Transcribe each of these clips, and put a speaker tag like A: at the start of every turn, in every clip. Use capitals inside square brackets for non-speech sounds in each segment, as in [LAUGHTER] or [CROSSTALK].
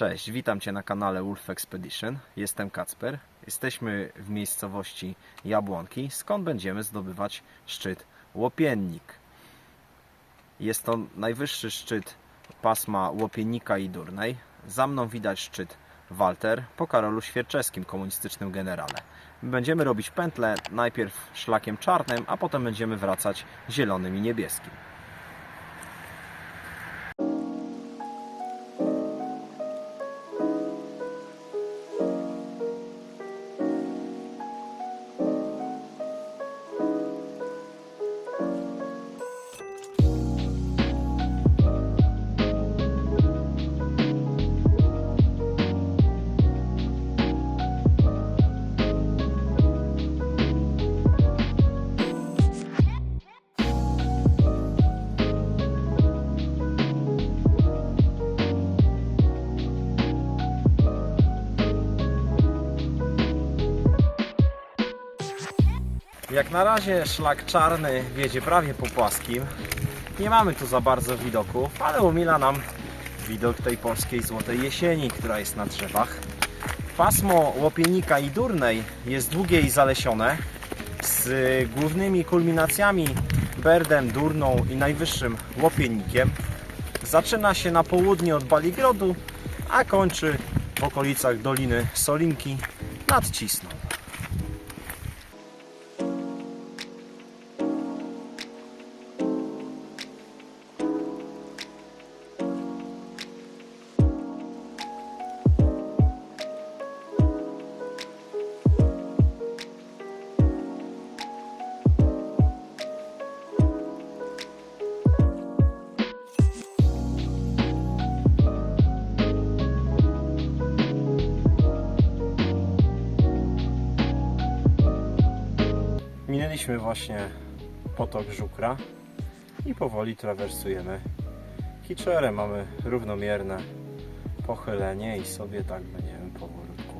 A: Cześć, witam Cię na kanale Wolf Expedition. Jestem Kacper. Jesteśmy w miejscowości Jabłonki, skąd będziemy zdobywać szczyt Łopiennik. Jest to najwyższy szczyt pasma Łopiennika i Durnej. Za mną widać szczyt Walter po Karolu Świerczewskim, komunistycznym generale. Będziemy robić pętlę najpierw szlakiem czarnym, a potem będziemy wracać zielonym i niebieskim. Jak na razie szlak czarny wiedzie prawie po płaskim. Nie mamy tu za bardzo widoków, ale umila nam widok tej polskiej złotej jesieni, która jest na drzewach. Pasmo łopienika i durnej jest długie i zalesione z głównymi kulminacjami Berdem, Durną i najwyższym łopiennikiem. Zaczyna się na południe od Baligrodu, a kończy w okolicach Doliny Solinki nad Cisną. Minęliśmy właśnie potok Żukra i powoli trawersujemy Kiczory. Mamy równomierne pochylenie i sobie tak będziemy powolutku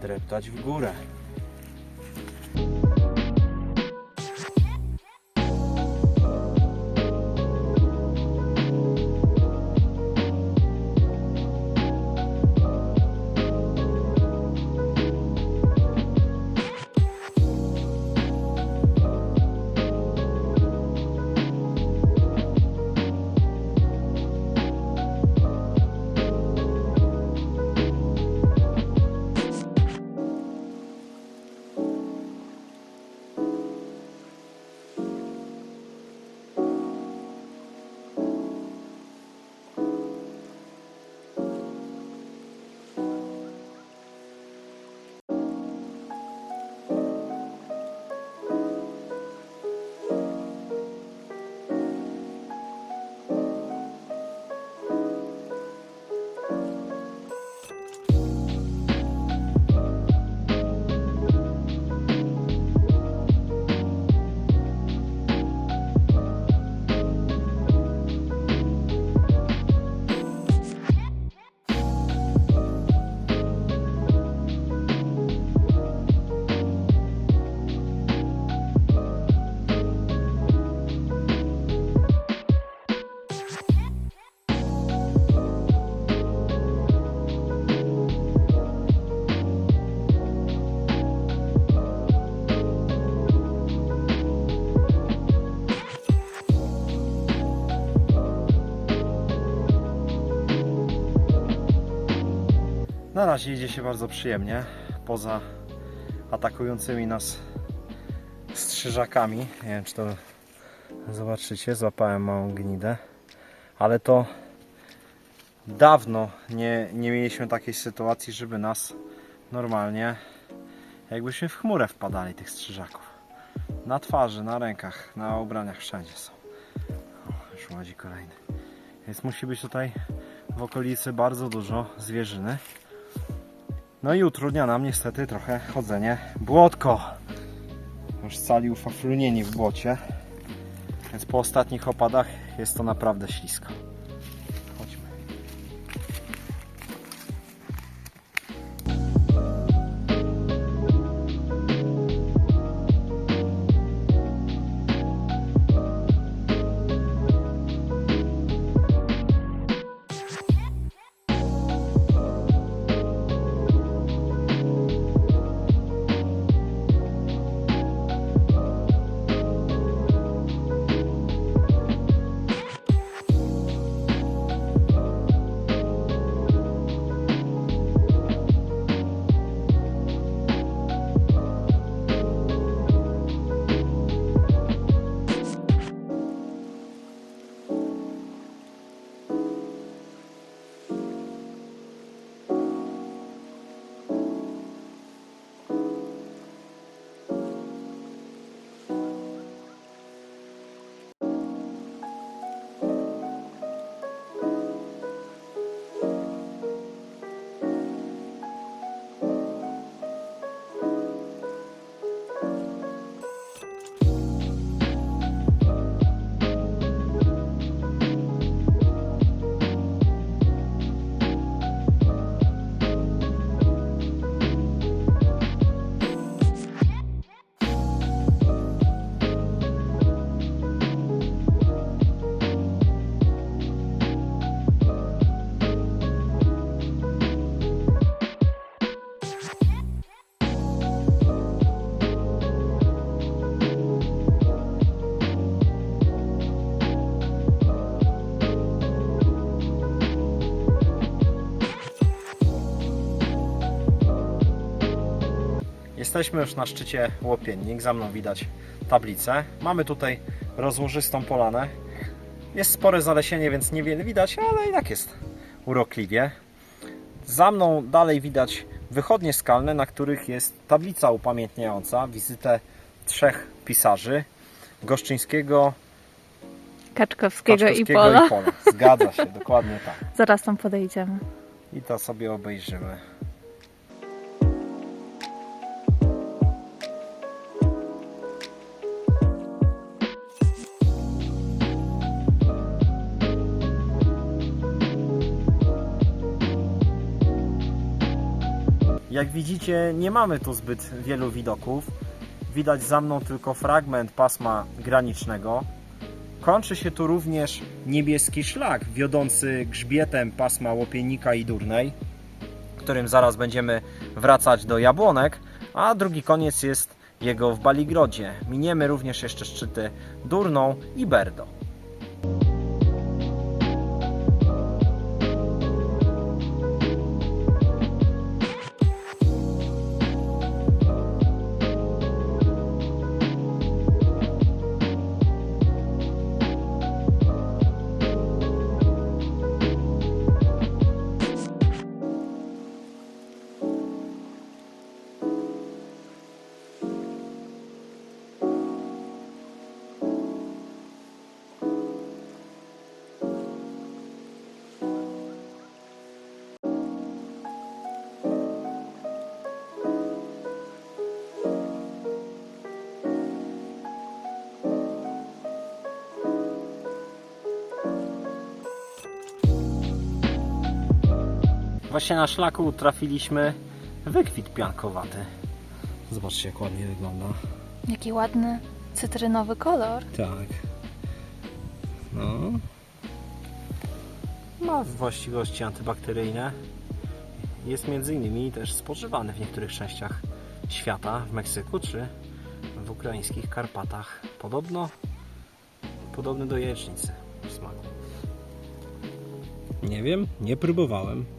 A: dreptać w górę. Na razie idzie się bardzo przyjemnie, poza atakującymi nas strzyżakami. Nie wiem, czy to zobaczycie, złapałem małą gnidę, ale to dawno nie, nie mieliśmy takiej sytuacji, żeby nas normalnie, jakbyśmy w chmurę wpadali tych strzyżaków. Na twarzy, na rękach, na ubraniach, wszędzie są. O, już łazi kolejny. Więc musi być tutaj w okolicy bardzo dużo zwierzyny. No i utrudnia nam niestety trochę chodzenie błotko. Już cali ufaflunieni w błocie. Więc po ostatnich opadach jest to naprawdę ślisko. Jesteśmy już na szczycie Łopiennik, za mną widać tablicę. Mamy tutaj rozłożystą polanę. Jest spore zalesienie, więc niewiele widać, ale i tak jest urokliwie. Za mną dalej widać wychodnie skalne, na których jest tablica upamiętniająca wizytę trzech pisarzy Goszczyńskiego,
B: Kaczkowskiego, i
A: Kaczkowskiego
B: Pola.
A: i Pola. Zgadza się, dokładnie tak. [LAUGHS]
B: Zaraz tam podejdziemy.
A: I to sobie obejrzymy. Jak widzicie, nie mamy tu zbyt wielu widoków. Widać za mną tylko fragment pasma granicznego. Kończy się tu również niebieski szlak wiodący grzbietem pasma Łopienika i Durnej, którym zaraz będziemy wracać do Jabłonek, a drugi koniec jest jego w Baligrodzie. Miniemy również jeszcze szczyty Durną i Berdo. Właśnie na szlaku trafiliśmy wykwit piankowaty. Zobaczcie jak ładnie wygląda.
B: Jaki ładny cytrynowy kolor.
A: Tak. No. Ma właściwości antybakteryjne. Jest między innymi też spożywany w niektórych częściach świata, w Meksyku czy w ukraińskich Karpatach. Podobno podobny do jajecznicy w smaku. Nie wiem, nie próbowałem.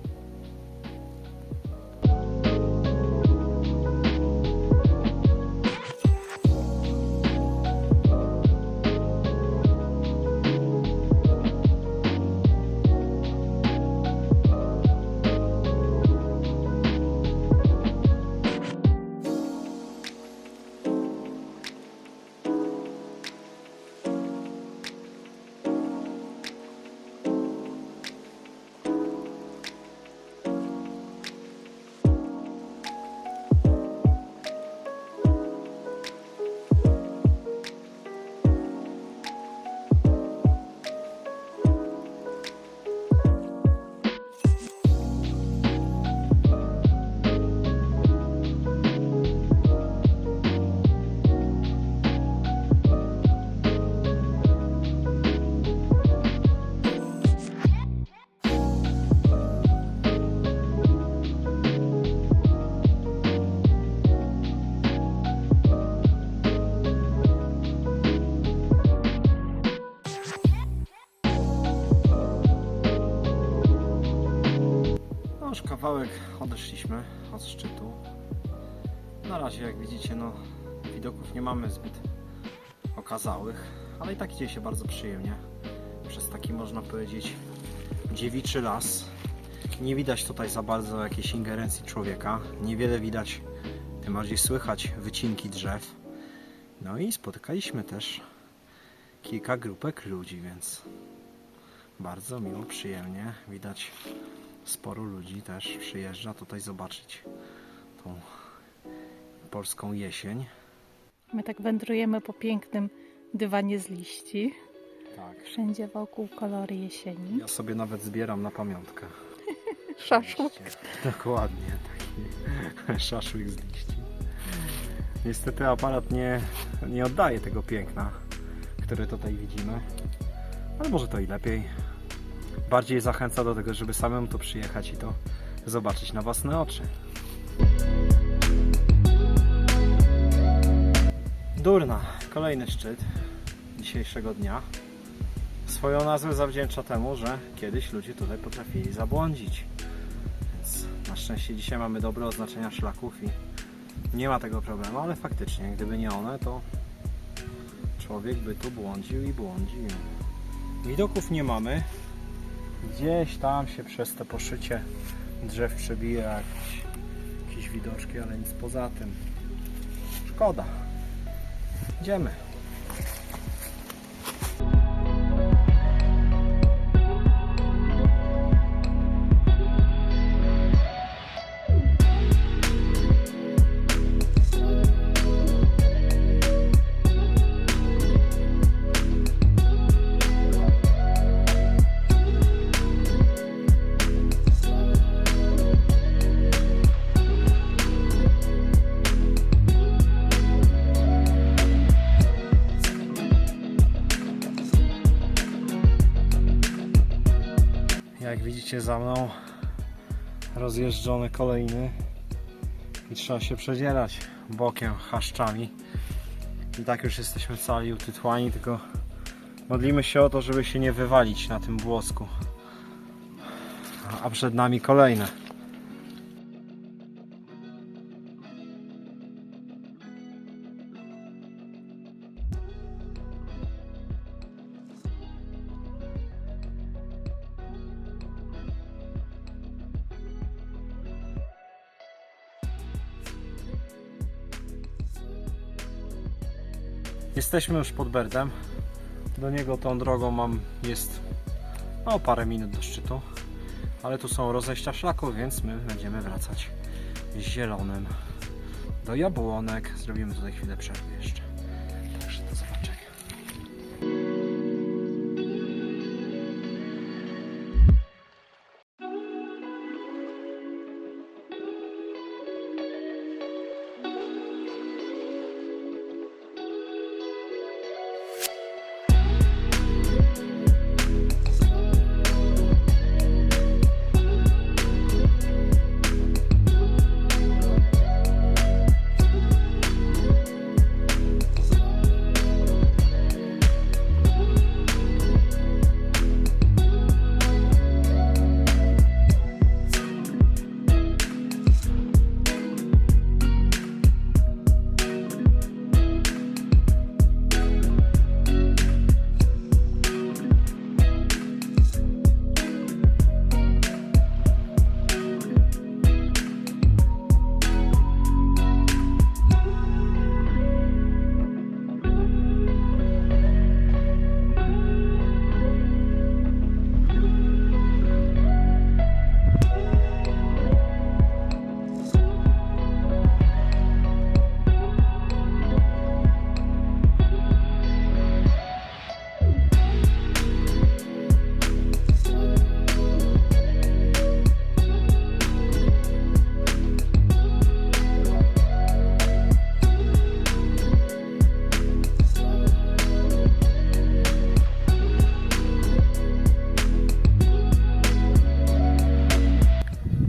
A: Kawałek odeszliśmy od szczytu. Na razie jak widzicie no widoków nie mamy zbyt okazałych, ale i tak idzie się bardzo przyjemnie. Przez taki można powiedzieć dziewiczy las. Nie widać tutaj za bardzo jakiejś ingerencji człowieka. Niewiele widać, tym bardziej słychać wycinki drzew. No i spotykaliśmy też kilka grupek ludzi, więc bardzo miło, przyjemnie. Widać sporo ludzi też przyjeżdża tutaj zobaczyć tą polską jesień.
B: My tak wędrujemy po pięknym dywanie z liści.
A: Tak.
B: Wszędzie wokół kolory jesieni.
A: Ja sobie nawet zbieram na pamiątkę. [LAUGHS]
B: Szaszłyk.
A: Dokładnie, taki [LAUGHS] szaszłyk z liści. Niestety aparat nie, nie oddaje tego piękna, które tutaj widzimy. Ale może to i lepiej. Bardziej zachęca do tego, żeby samemu tu przyjechać i to zobaczyć na własne oczy. Durna, kolejny szczyt dzisiejszego dnia. Swoją nazwę zawdzięcza temu, że kiedyś ludzie tutaj potrafili zabłądzić. Więc na szczęście dzisiaj mamy dobre oznaczenia szlaków i nie ma tego problemu, ale faktycznie, gdyby nie one, to człowiek by tu błądził i błądził. Widoków nie mamy. Gdzieś tam się przez to poszycie drzew przebija jakieś, jakieś widoczki, ale nic poza tym. Szkoda. Idziemy. Widzicie za mną rozjeżdżony kolejny i trzeba się przedzierać bokiem chaszczami. I tak już jesteśmy cali utytłani, tylko modlimy się o to, żeby się nie wywalić na tym włosku. A przed nami kolejne. Jesteśmy już pod Berdem. Do niego tą drogą mam jest no, parę minut do szczytu. Ale tu są rozejścia szlaków, więc my będziemy wracać zielonym do jabłonek. Zrobimy tutaj chwilę przerwy jeszcze.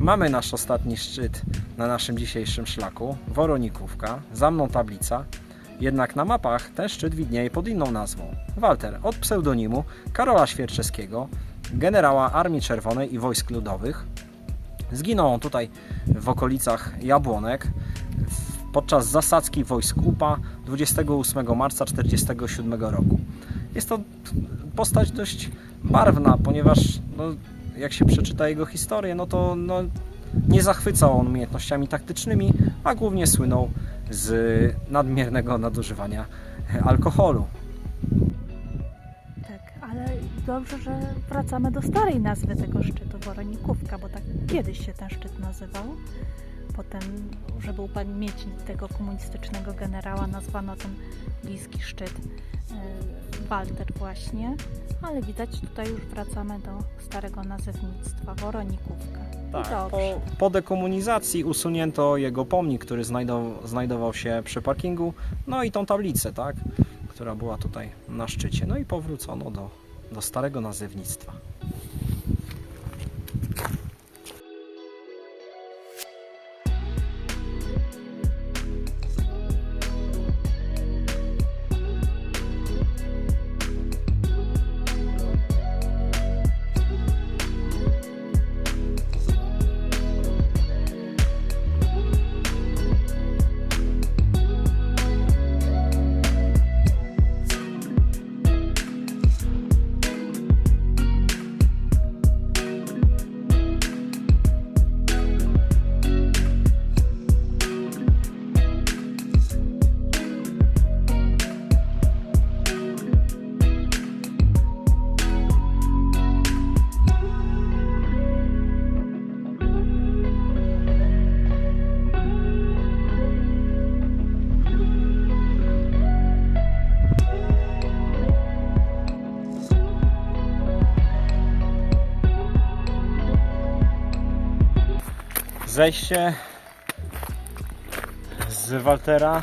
A: Mamy nasz ostatni szczyt na naszym dzisiejszym szlaku, Woronikówka, za mną tablica. Jednak na mapach ten szczyt widnieje pod inną nazwą. Walter od pseudonimu Karola Świerczeskiego, generała Armii Czerwonej i Wojsk Ludowych. Zginął on tutaj w okolicach Jabłonek podczas zasadzki wojsk UPA 28 marca 1947 roku. Jest to postać dość barwna, ponieważ no, jak się przeczyta jego historię, no to no, nie zachwycał on umiejętnościami taktycznymi, a głównie słynął z nadmiernego nadużywania alkoholu.
B: Tak, ale dobrze, że wracamy do starej nazwy tego szczytu, Woronikówka, bo tak kiedyś się ten szczyt nazywał. Potem, żeby upamiętnić tego komunistycznego generała, nazwano ten bliski szczyt e, Walter właśnie. Ale widać, tutaj już wracamy do starego nazewnictwa, Woronikówka.
A: Tak, po, po dekomunizacji usunięto jego pomnik, który znajdow, znajdował się przy parkingu, no i tą tablicę, tak, która była tutaj na szczycie. No i powrócono do, do starego nazewnictwa. Zejście z Waltera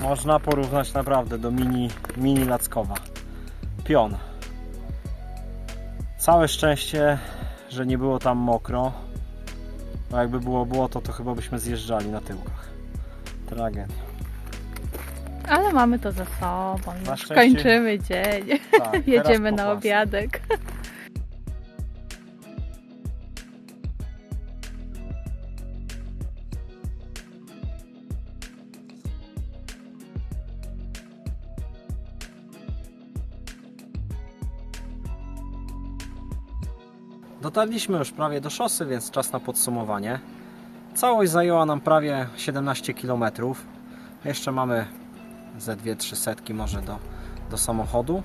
A: można porównać naprawdę do mini, mini Lackowa. Pion. Całe szczęście, że nie było tam mokro. Bo jakby było błoto, to chyba byśmy zjeżdżali na tyłkach. Tragedia.
B: Ale mamy to za sobą.
A: Na szczęście-
B: kończymy dzień.
A: Tak, teraz
B: Jedziemy
A: po
B: na obiadek.
A: Dotarliśmy już prawie do szosy, więc czas na podsumowanie. Całość zajęła nam prawie 17 km. Jeszcze mamy ze 2-3 setki może do, do samochodu.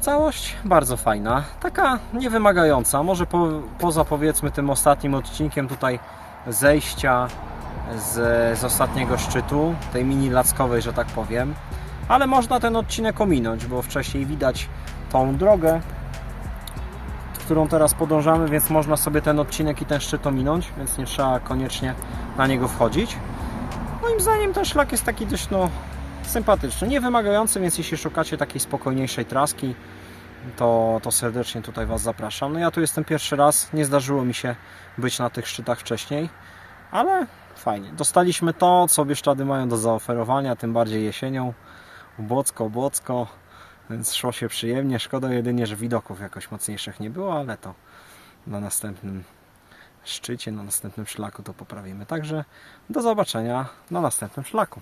A: Całość bardzo fajna, taka niewymagająca. Może po, poza powiedzmy tym ostatnim odcinkiem tutaj zejścia z, z ostatniego szczytu, tej mini lackowej, że tak powiem. Ale można ten odcinek ominąć, bo wcześniej widać tą drogę, którą teraz podążamy, więc można sobie ten odcinek i ten szczyt ominąć, więc nie trzeba koniecznie na niego wchodzić. Moim zdaniem ten szlak jest taki dość no, sympatyczny, nie wymagający, więc jeśli szukacie takiej spokojniejszej traski, to, to serdecznie tutaj Was zapraszam. No ja tu jestem pierwszy raz, nie zdarzyło mi się być na tych szczytach wcześniej, ale fajnie. Dostaliśmy to, co Bieszczady mają do zaoferowania, tym bardziej jesienią. Ubocko, ubocko, więc szło się przyjemnie. Szkoda jedynie, że widoków jakoś mocniejszych nie było, ale to na następnym szczycie, na następnym szlaku to poprawimy. Także do zobaczenia na następnym szlaku.